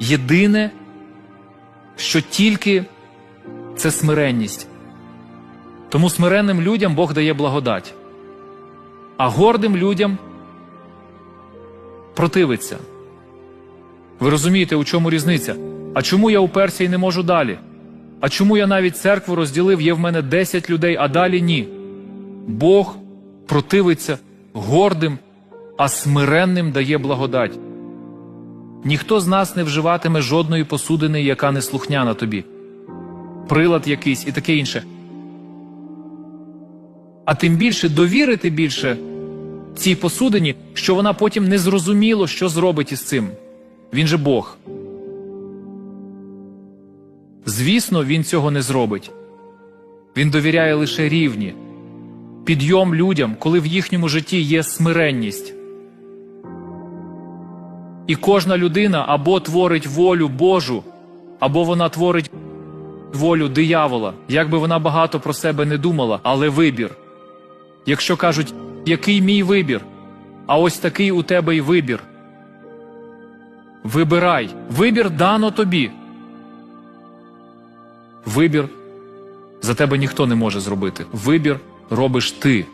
єдине, що тільки це смиренність. Тому смиренним людям Бог дає благодать, а гордим людям противиться. Ви розумієте, у чому різниця? А чому я уперся і не можу далі? А чому я навіть церкву розділив, є в мене 10 людей, а далі ні? Бог противиться гордим, а смиренним дає благодать. Ніхто з нас не вживатиме жодної посудини, яка не слухняна тобі, прилад якийсь і таке інше. А тим більше довірити більше цій посудині, що вона потім не зрозуміло, що зробить із цим. Він же Бог. Звісно, він цього не зробить. Він довіряє лише рівні, підйом людям, коли в їхньому житті є смиренність. І кожна людина або творить волю Божу, або вона творить волю диявола, як би вона багато про себе не думала, але вибір. Якщо кажуть, який мій вибір, а ось такий у тебе й вибір. Вибирай, вибір дано тобі. Вибір за тебе ніхто не може зробити. Вибір робиш ти.